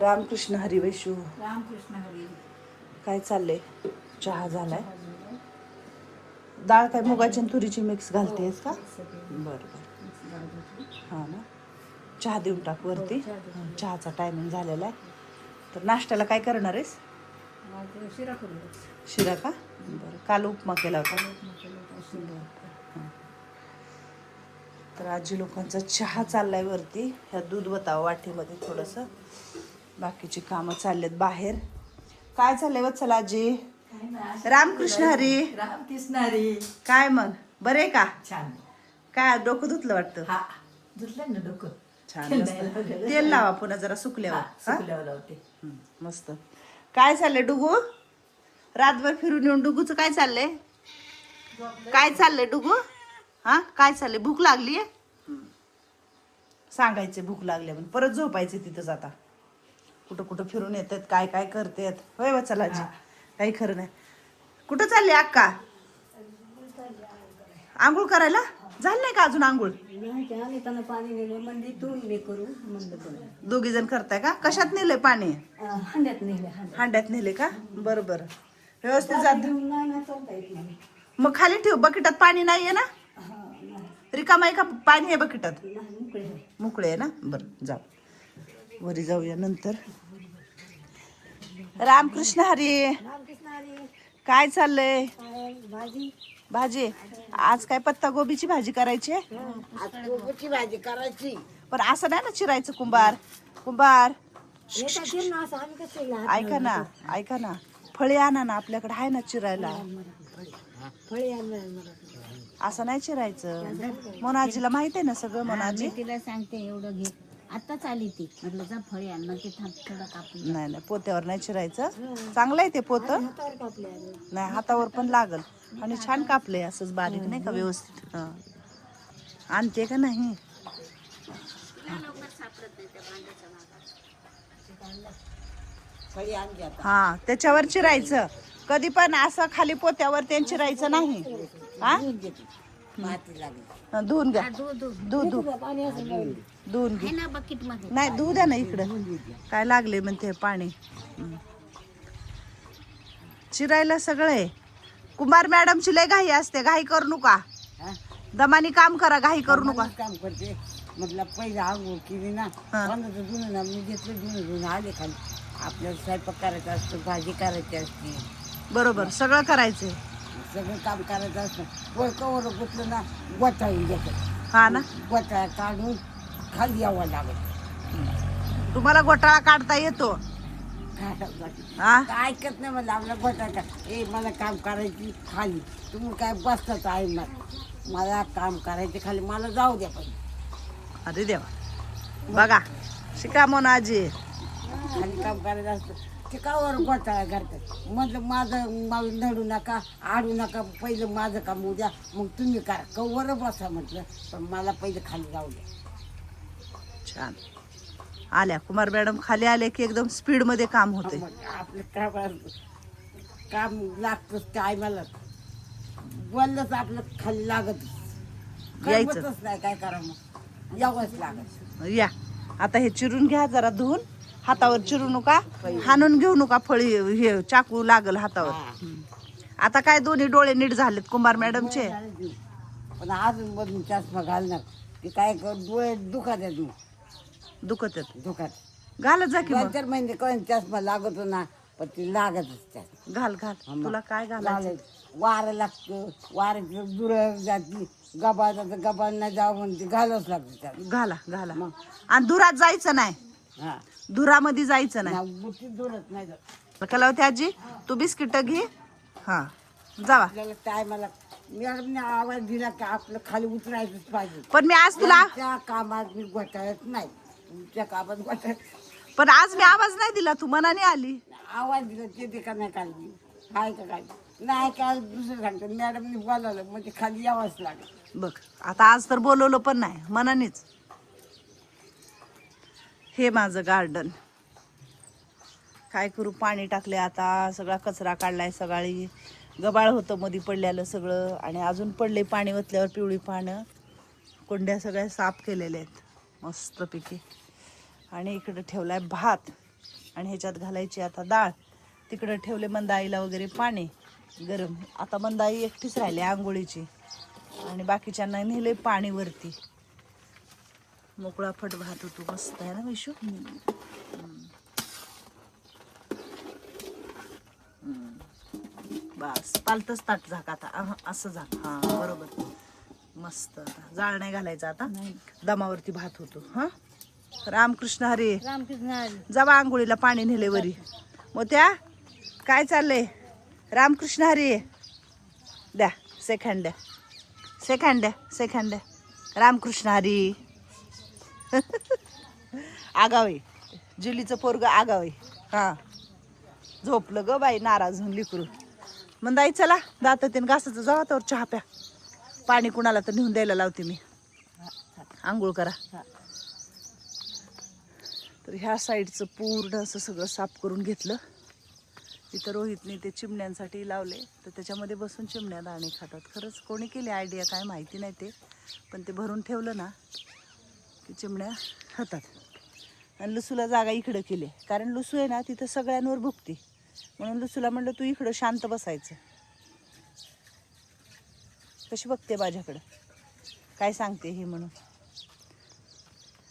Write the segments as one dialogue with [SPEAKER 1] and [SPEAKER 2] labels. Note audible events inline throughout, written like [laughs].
[SPEAKER 1] रामकृष्ण हरी वैशू
[SPEAKER 2] रामकृष्ण हरी
[SPEAKER 1] काय चाललंय? चहा झालाय. डाळ काय मुगाची आणि तुरीची मिक्स घालतेस का? बरं बरं. हां ना. चहा देऊन टाक वरती. हं, चहाचा टायमिंग झालेला आहे. तर नाश्त्याला काय करणार आहेस?
[SPEAKER 2] शिरा करू.
[SPEAKER 1] शिरा का? बरं. काल उपमा केला होता. हं. तर आजी लोकांचा चहा चाललाय वरती. ह्या दूध बतावं वाटीमध्ये थोडंसं. बाकीची कामं चाललेत बाहेर. काय चाललंय वत्सला आजी? रामकृष्ण हरी.
[SPEAKER 2] रामकृष्ण हरी
[SPEAKER 1] काय मग? बरे का?
[SPEAKER 2] छान.
[SPEAKER 1] काय डोकं धुतलं वाटतं?
[SPEAKER 2] हा धुतलं ना डोकं.
[SPEAKER 1] छान तेल लावा पुन्हा जरा सुकल्यावर.
[SPEAKER 2] लावते.
[SPEAKER 1] मस्त. काय चाललंय डुगू? रातभर फिरून येऊन डुगूचं काय चाललंय? काय चाललंय डुगू? हा काय चाललंय? भूक लागली सांगायचे भूक लागली म्हणून परत झोपायचे तिथंच आता. कुठं कुठं फिरून येतात काय काय करतात. होय वचलाजी काही खरं नाही. कुठं चालली अक्का? आंघोळ करायला? झालं नाही का अजून आंघोळ?
[SPEAKER 2] नेलं
[SPEAKER 1] दोघी जण करताय का? कशात नेलंय पाणी?
[SPEAKER 2] हांड्यात नेले
[SPEAKER 1] नेले का? बरं बरं. व्यवस्थित जात. मग खाली ठेव बकेटात पाणी नाहीये ना?
[SPEAKER 2] नाही.
[SPEAKER 1] रिकामा आहे का? पाणी आहे बकेटात.
[SPEAKER 2] मोकळे आहे
[SPEAKER 1] ना? बरं जाऊ. वरी जाऊया नंतर. रामकृष्ण हरी. काय चाललंय?
[SPEAKER 2] भाजी.
[SPEAKER 1] भाजी. आज काय पत्ता गोबीची भाजी करायची
[SPEAKER 2] कोबीची भाजी करायची.
[SPEAKER 1] पण असं नाही ना चिरायचं कुंभार. कुंभार. ऐका ना ऐका ना. फळे आणा ना आपल्याकडे आहे ना चिरायला. असं नाही चिरायचं. मोनाजीला माहीत आहे ना सगळं मोनाजी?
[SPEAKER 3] तिला सांगते एवढं घे. आताच आली ती. म्हटलं जा फळे आण मग ते थांब थोडं कापून
[SPEAKER 1] नाही नाही पोत्यावर नाही चिरायचं. चांगलं आहे ते पोत.
[SPEAKER 2] हातावर कापले आले
[SPEAKER 1] नाही हातावर पण लागल. आणि छान कापलंय असंच बारीक नाही का व्यवस्थित. हं. आणते का नाही?
[SPEAKER 2] फळे
[SPEAKER 1] हा त्याच्यावर चिरायचं. कधी पण असं खाली पोत्यावर ते चिरायचं नाही. हा?
[SPEAKER 2] माती लागली.
[SPEAKER 1] हं, धुवून घ्या.
[SPEAKER 3] दूध दूध
[SPEAKER 1] धु धु
[SPEAKER 2] पाणी असं
[SPEAKER 1] धुवून घे
[SPEAKER 3] आहे ना बकेटमध्ये
[SPEAKER 1] नाही धुऊ द्या ना इकडं. काय लागले म्हणते पाणी. चिरायला सगळं. आहे कुमार मॅडमची लय घाई असते घाई करू नका.
[SPEAKER 2] हा?
[SPEAKER 1] दमानी काम करा घाई करू नका.
[SPEAKER 2] काम करते. म्हटलं पहिलं आंघोळ केली ना
[SPEAKER 1] हा.
[SPEAKER 2] कोणाचं धुणं ना मी घेतलं धुणं धुणं आले खाली. आपल्याला स्वयंपाक करायचा असतो भाजी करायची असते.
[SPEAKER 1] बरोबर सगळं करायचंय.
[SPEAKER 2] सगळं काम करायचं असतं. वर कवर गुतलं ना गोठाळून घेतात
[SPEAKER 1] हा ना?
[SPEAKER 2] गोठाळा काढून खाली यावं लागत
[SPEAKER 1] तुम्हाला घोटाळा काढता येतो. हा
[SPEAKER 2] काय ऐकत नाही मला आपला गोठाळा ए मला काम करायची खाली. तुम्ही काय बसतात आहे ना मला काम करायचे खाली. मला जाऊ द्या पण.
[SPEAKER 1] अरे देवा. बघा शिका म्हणून आजी.
[SPEAKER 2] खाली काम करायचं असतं. ते कावर गोठाळा करतात. म्हटलं माझं मला नडू नका आडू नका. पहिलं माझं काम उद्या मग तुम्ही करा. कवर बसा म्हटलं पण मला पहिलं खाली जाऊ द्या.
[SPEAKER 1] छान आल्या. कुमार मॅडम खाली आले की एकदम स्पीडमध्ये काम होते
[SPEAKER 2] आपलं काम काम लागतंच काय मला बोललंच आपलं खाली लागत
[SPEAKER 1] यायचं.
[SPEAKER 2] नाही काय करा मग? यावंच लागत
[SPEAKER 1] या. आता हे चिरून घ्या जरा धुवून. हातावर चिरू नका. हाणून घेऊ नका फळी हे चाकू लागल हातावर. आता काय दोन्ही डोळे नीट झालेत कुंभार मॅडमचे?
[SPEAKER 2] पण अजून चष्मा घालणार. ते काय कर डोळे दुखात आहेत मग
[SPEAKER 1] दुखत
[SPEAKER 2] दुखात.
[SPEAKER 1] घालत जा की मग.
[SPEAKER 2] चार महिने कोण चष्मा लागतो ना पण ते लागतच त्यात
[SPEAKER 1] घाल घाल. तुला काय घालायचं?
[SPEAKER 2] घालायचं वारं लागतं वाऱ्याचं दूर जाती. गबा जातं गबा नाही जावं म्हणते घालावंच लागतं त्यात
[SPEAKER 1] घाला घाला. आणि धुरात जायचं नाही.
[SPEAKER 2] हा.
[SPEAKER 1] धुरामध्ये जायचं नाही.
[SPEAKER 2] ना बुटी दूरच नाही जात.
[SPEAKER 1] कला होती आजी तू बिस्किट घे. हा. जावा.
[SPEAKER 2] आपल्याला टायमाला मॅडमने आवाज दिला की आपलं खाली उतरायचंच पाहिजे.
[SPEAKER 1] पण मी आज तुला
[SPEAKER 2] त्या कामात मी घोटाळत नाही. कामात
[SPEAKER 1] पण आज मी आवाज नाही दिला तू मनाने आली.
[SPEAKER 2] आवाज दिला ते ते का नाही काढली. काय का काय? नाही काय दुसरं सांगतं. मॅडमने बोलावलं म्हणजे खाली यावंच लागेल.
[SPEAKER 1] बघ आता आज तर बोलवलं पण नाही मनानेच. हे माझं गार्डन काय करू पाणी टाकले आता सगळा कचरा काढलाय सकाळी. गबाळ होतं मध्ये पडलेलं सगळं आणि अजून पडले पाणी ओतल्यावर पिवळी पानं. कोंड्या सगळ्या साफ केलेल्या आहेत. मस्तपैकी. आणि इकडं ठेवला आहे भात. आणि ह्याच्यात घालायची आता डाळ. तिकडं ठेवले मंदाईला वगैरे पाणी. गरम. आता मंदाई एकटीच राहिली आंघोळीची. आणि बाकीच्यांना नेले पाणी वरती मोकळा फट भात होतो मस्त आहे ना विशू बस. पालतच ताट झाक आता. असं झाक. हां बरोबर. मस्त आता. जाळ नाही घालायचा आता. दमावरती भात होतो. हा? रामकृष्ण हरे.
[SPEAKER 3] रामकृष्ण
[SPEAKER 1] जावा आंघोळीला पाणी नेले वरी. मग त्या काय चाललंय? रामकृष्ण हरी. द्या सेकंड द्या. सेकंड द्या सेकंड द्या. रामकृष्ण हरी. [laughs] आगावे. जुलीचं पोरग आगावे. हा. झोपलं ग बाई नाराज होऊन लिकरू. मंदाई चला. दात ते घासाचं जावा तर चहा प्या. पाणी कुणाला तर नेऊन द्यायला लावते मी. आंघोळ करा. तर ह्या साईडचं पूर्ण असं सगळं साफ करून घेतलं. इथं रोहितने ते चिमण्यांसाठी लावले. तर त्याच्यामध्ये बसून चिमण्या दाणे खातात. खरंच कोणी केली आयडिया काय माहिती नाही ते. पण ते भरून ठेवलं ना की चिमण्या खातात. आणि लुसूला जागा इकडं केली. कारण लुसू आहे ना तिथं सगळ्यांवर भुकते. म्हणून लुसूला म्हणलं तू इकडं शांत बसायचं. कशी बघते माझ्याकडं? काय सांगते हे म्हणून?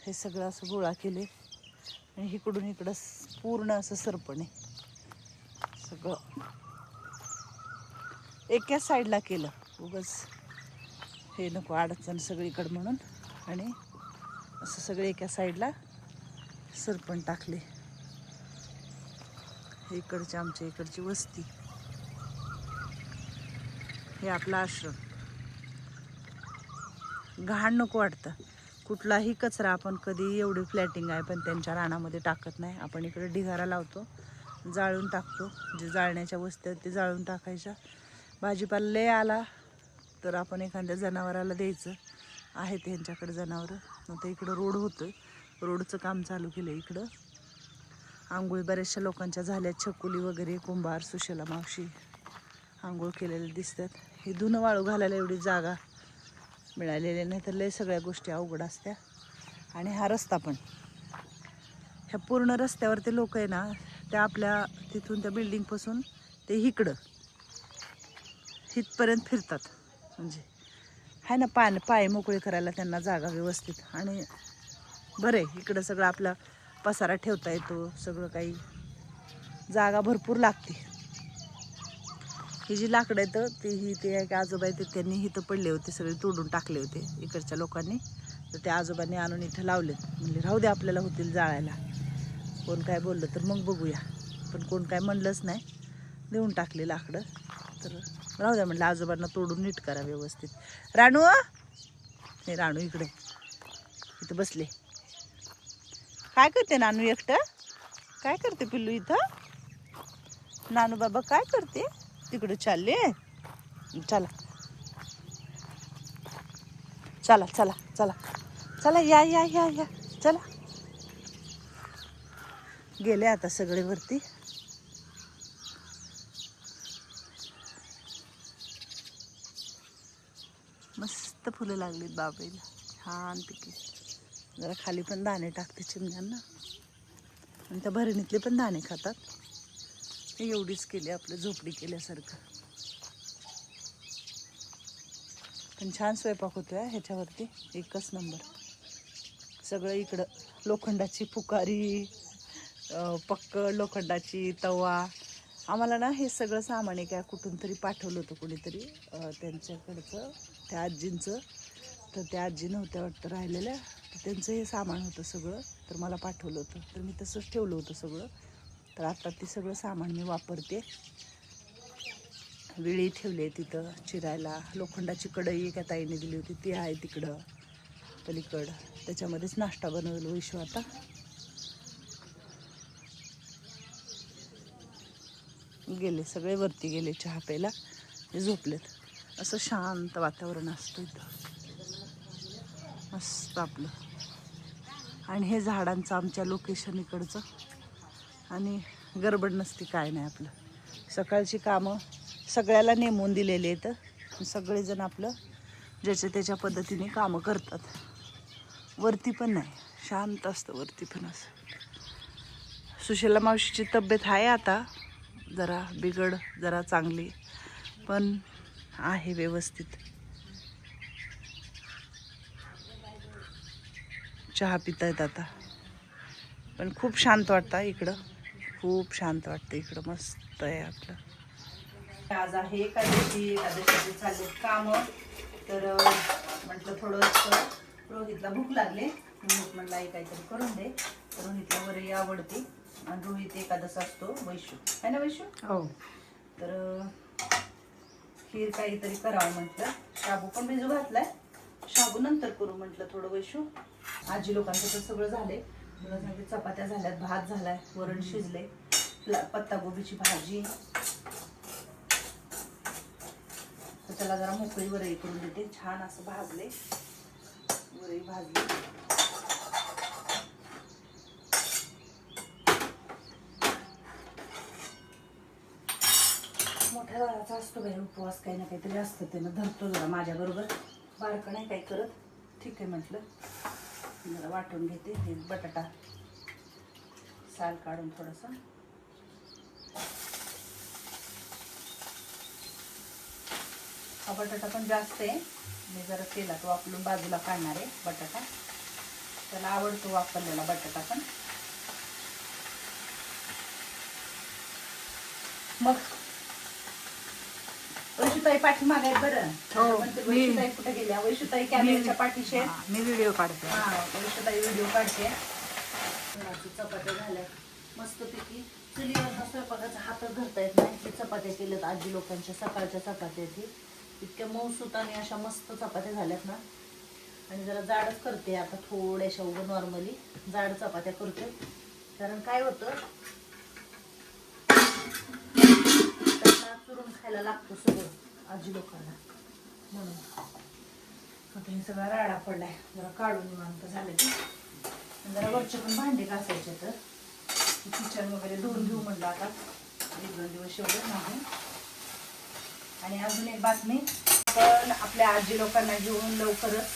[SPEAKER 1] हे सगळं असं गोळा केले आणि इकडून इकडं पूर्ण असं सरपण. आहे सगळं. एकाच साईडला केलं. उगच हे नको अडचण सगळीकडं म्हणून. आणि असं सगळे एका साईडला सरपण टाकले. इकडची आमच्या इकडची वस्ती. हे आपला आश्रम. घाण नको वाटतं. कुठलाही कचरा आपण कधी एवढी फ्लॅटिंग आहे पण त्यांच्या रानामध्ये टाकत नाही. आपण इकडे ढिगारा लावतो जाळून टाकतो. जे जाळण्याच्या वस्तू आहेत ते जाळून टाकायच्या. भाजीपाला लय आला तर आपण एखाद्या जनावराला द्यायचं. आहेत यांच्याकडे जनावरं. मग ते इकडं रोड होतं रोडचं काम चालू केलं इकडं. आंघोळी बऱ्याचशा लोकांच्या झाल्या छकुली वगैरे कुंभार सुशला मावशी आंघोळ केलेले दिसतात. हे धुणं वाळू घालायला एवढी जागा मिळालेले नाही तर लय सगळ्या गोष्टी अवघड असत्या. आणि हा रस्ता पण. ह्या पूर्ण रस्त्यावर ते लोक आहे ना त्या आपल्या तिथून त्या बिल्डिंगपासून ते इकडं इथपर्यंत फिरतात. म्हणजे आहे ना पान पाय मोकळे करायला त्यांना जागा व्यवस्थित. आणि बरं आहे इकडं सगळं आपला पसारा ठेवता येतो सगळं काही जागा भरपूर लागते. ही जी लाकडं आहेत ती ही ते एक आजोबा आहेत त्यांनी इथं पडले होते सगळे तोडून टाकले होते इकडच्या लोकांनी. तर त्या आजोबांनी आणून इथं लावलेत. म्हणजे राहू दे आपल्याला होतील जाळायला. कोण काय बोललं तर मग बघूया. पण कोण काय म्हणलंच नाही. देऊन टाकले लाकडं. तर राहू द्या म्हटलं आजोबांना तोडून नीट करा व्यवस्थित. राणू हे राणू इकडे. इथं बसले. काय करते नानू एकटं? काय करते पिल्लू इथं? नानू बाबा काय करते? तिकडे चालले. चला. चला चला चला. चला या या या या. चला. गेले आता सगळे वरती. मस्त फुलं लागलीत बाबेला छानपैकी जरा खाली पण दाणे टाकते चिमण्यांना. आणि त्या भरणीतले पण दाणे खातात. एवढीच केली आपलं झोपडी केल्यासारखं. पण छान स्वयंपाक होतोय ह्याच्यावरती एकच नंबर. सगळं इकडं लोखंडाची फुकारी पक्क लोखंडाची तवा. आम्हाला ना हे सगळं सामान एक कुठून तरी पाठवलं होतं कुणीतरी त्यांच्याकडचं त्या आजींचं. तर त्या आजी नव्हत्या वाटतं राहिलेल्या तर त्यांचं हे सामान होतं सगळं तर मला पाठवलं होतं. तर मी तसंच ठेवलं होतं सगळं. तर आता ते सगळं सामान मी वापरते. विळी ठेवली आहे तिथं चिरायला. लोखंडाची कढई एका ताईने दिली होती. ती आहे तिकडं पलीकडं. त्याच्यामध्येच नाश्ता बनवलो हो विश्व आता. गेले सगळे वरती गेले चहा प्यायला. ते झोपलेत. असं शांत वातावरण असतं इथं. मस्त आपलं. आणि हे झाडांचं आमच्या लोकेशन इकडचं. आणि गडबड नसती काय नाही आपलं. सकाळची कामं सगळ्याला नेमून दिलेले आहेत. सगळेजण आपलं ज्याच्या त्याच्या पद्धतीने कामं करतात. वरती पण नाही शांत असतं वरती पण असं. सुशीला मावशीची तब्येत आहे आता जरा बिघड जरा चांगली पण आहे व्यवस्थित. चहा पितायत आता. पण खूप शांत वाटतं इकडं. खूप शांत वाटतं इकडं. मस्त आहे आपलं. आज आहे एकादशी एकादशीचे चालले काम. तर म्हटलं थोडंसं रोहितला भूक लागले. रोहित म्हणलं आई काहीतरी करून दे. रोहितला वरही आवडते. आणि रोहित एकादश असतो वैशू. आहे ना वैशू?
[SPEAKER 2] हो.
[SPEAKER 1] तर खीर काहीतरी करावं म्हटलं. शाबू पण भिजू घातलाय. शाबू नंतर करू म्हटलं थोडं वैशू. आजी लोकांचं तर सगळं झालंय. मला सांगते चपात्या झाल्यात भात झालाय वरण शिजले पत्ता पत्तागोबीची भाजी. तर त्याला जरा मोकळी वरई करून देते. छान असं भाजले. वरई भाजली. मोठ्या दाराचा असतो बाई उपवास काही ना काहीतरी असतं त्यानं. धरतो जरा माझ्याबरोबर. बारकं नाही काही करत. ठीक आहे म्हटलं. जरा वाटून घेते ते बटाटा साल काढून थोडंसं. हा बटाटा पण जास्त आहे. मी जरा तेलात वापरून बाजूला काढणार आहे बटाटा. त्याला आवडतो वापरलेला बटाटा पण. मग वैशुताई पाठी मागाय बरं.
[SPEAKER 2] हो,
[SPEAKER 1] म्हणते
[SPEAKER 2] मी-
[SPEAKER 1] वैशुताई कुठे गेल्या? वैशुताई कॅमेऱ्याच्या पाठीशी.
[SPEAKER 2] हा, मी व्हिडिओ काढते.
[SPEAKER 1] हा वैशुताई व्हिडिओ काढते. चपात्या झाल्या. मस्तपैकी चुलीवरचा स्वयंपाकाचा हातच धरता येत नाही. की चपात्या केल्यात आजी लोकांच्या सकाळच्या चपात्या ती इतक्या मऊसूत आणि अशा मस्त चपात्या झाल्यात ना. आणि जरा जाडच करते आता थोड्याशा उभं नॉर्मली जाड चपात्या करते. कारण काय होतं? त्यांना चुरून खायला लागतं सगळं. आजी लोकांना. म्हणून. आता हे सगळा राडा पडलाय. जरा काढून निवांत झालं की. जरा वरचे पण भांडे घासायचे तर. किचन वगैरे धुवून घेऊ म्हणलं आता. एक दोन दिवस एवढं नाही. आणि अजून एक बातमी. आपण आपल्या आजी लोकांना घेऊन लवकरच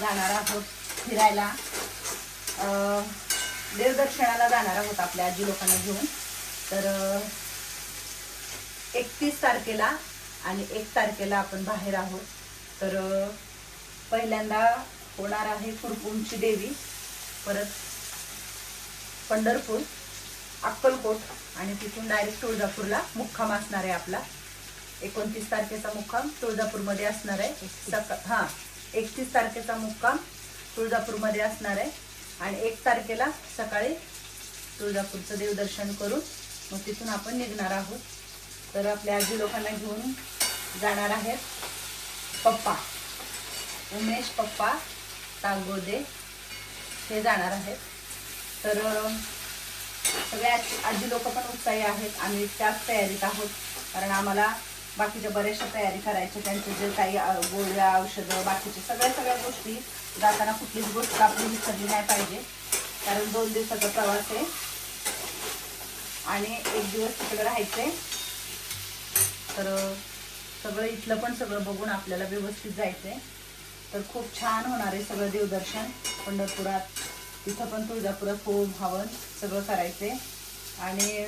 [SPEAKER 1] जाणार आहोत फिरायला. देवदर्शनाला जाणार आहोत आपल्या आजी लोकांना घेऊन. तर एकतीस तारखेला आणि एक तारखेला आपण बाहेर आहोत. तर पहिल्यांदा होणार आहे कुरकुंची देवी परत पंढरपूर अक्कलकोट आणि तिथून डायरेक्ट तुळजापूरला मुक्काम असणार आहे आपला. एकोणतीस तारखेचा मुक्काम तुळजापूरमध्ये असणार आहे. सका हां एकतीस तारखेचा मुक्काम तुळजापूरमध्ये असणार आहे. आणि एक तारखेला सकाळी तुळजापूरचं देवदर्शन करून मग तिथून आपण निघणार आहोत. तर आपल्या आजी लोकांना घेऊन जाणार आहेत. पप्पा. उमेश पप्पा तागोदे हे जाणार आहेत. तर सगळे आजी आजी लोक पण उत्साही आहेत. आम्ही त्याच तयारीत आहोत. कारण आम्हाला बाकीच्या बऱ्याचशा तयारी करायच्या त्यांचे जे काही गोळ्या औषधं बाकीचे सगळ्या सगळ्या गोष्टी जाताना कुठलीच गोष्ट आपली विसरली नाही पाहिजे. कारण दोन दिवसाचा प्रवास आहे. आणि एक दिवस तिकडे राहायचे तर सगळं इथलं पण सगळं बघून आपल्याला व्यवस्थित जायचंय. तर खूप छान होणार आहे सगळं देवदर्शन. पंढरपुरात तिथं पण तुळजापुरात होम हवन सगळं करायचंय. आणि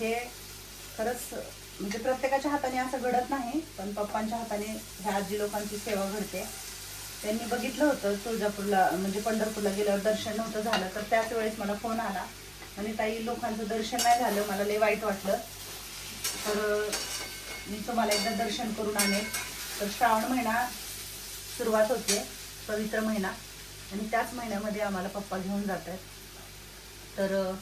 [SPEAKER 1] हे खरंच म्हणजे प्रत्येकाच्या हाताने असं घडत नाही पण पप्पांच्या हाताने ह्या आजी लोकांची सेवा घडते. त्यांनी बघितलं होतं तुळजापूरला म्हणजे पंढरपूरला गेल्यावर दर्शन नव्हतं झालं तर त्याच वेळेस मला फोन आला. आणि ताई लोकांचं दर्शन नाही झालं मला लय वाईट वाटलं. तर मी तुम्हाला एकदा दर्शन करून आणेल तर श्रावण महिना सुरुवात होते पवित्र महिना. आणि त्याच महिन्यामध्ये आम्हाला पप्पा घेऊन जात आहेत तर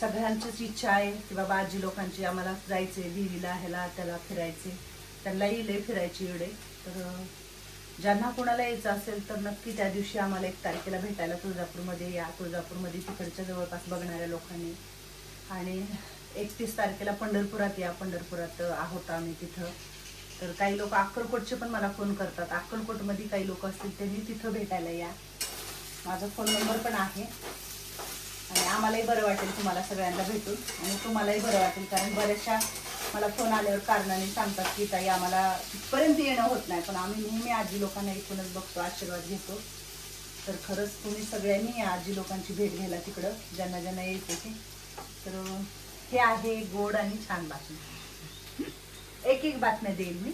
[SPEAKER 1] सगळ्यांचीच इच्छा आहे की बाबा आजी लोकांची आम्हाला जायचे देवीला ह्याला त्याला फिरायचे त्यांनाही लय फिरायची एवढे तर ज्यांना कोणाला यायचं असेल तर नक्की त्या दिवशी आम्हाला एक तारखेला भेटायला तुळजापूरमध्ये या. तुळजापूरमध्ये तिकडच्या जवळपास बघणाऱ्या लोकांनी. आणि एकतीस तारखेला पंढरपुरात या पंढरपुरात आहोत आम्ही तिथं. तर काही लोक अक्कलकोटचे पण मला फोन करतात. अक्कलकोटमध्ये काही लोक असतील त्यांनी तिथं भेटायला या. माझा फोन नंबर पण आहे. आणि आम्हालाही बरं वाटेल तुम्हाला सगळ्यांना भेटून. आणि तुम्हालाही बरं वाटेल कारण बऱ्याचशा मला फोन आल्यावर कारणाने सांगतात की ताई आम्हाला तिथपर्यंत येणं होत नाही. पण आम्ही नेहमी आजी लोकांना इथूनच बघतो आशीर्वाद घेतो. तर खरंच तुम्ही सगळ्यांनी या आजी लोकांची भेट घ्यायला तिकडं. ज्यांना ज्यांना यायचं ते. तर हे आहे गोड आणि छान बातमी एक एक बातम्या देईल मी.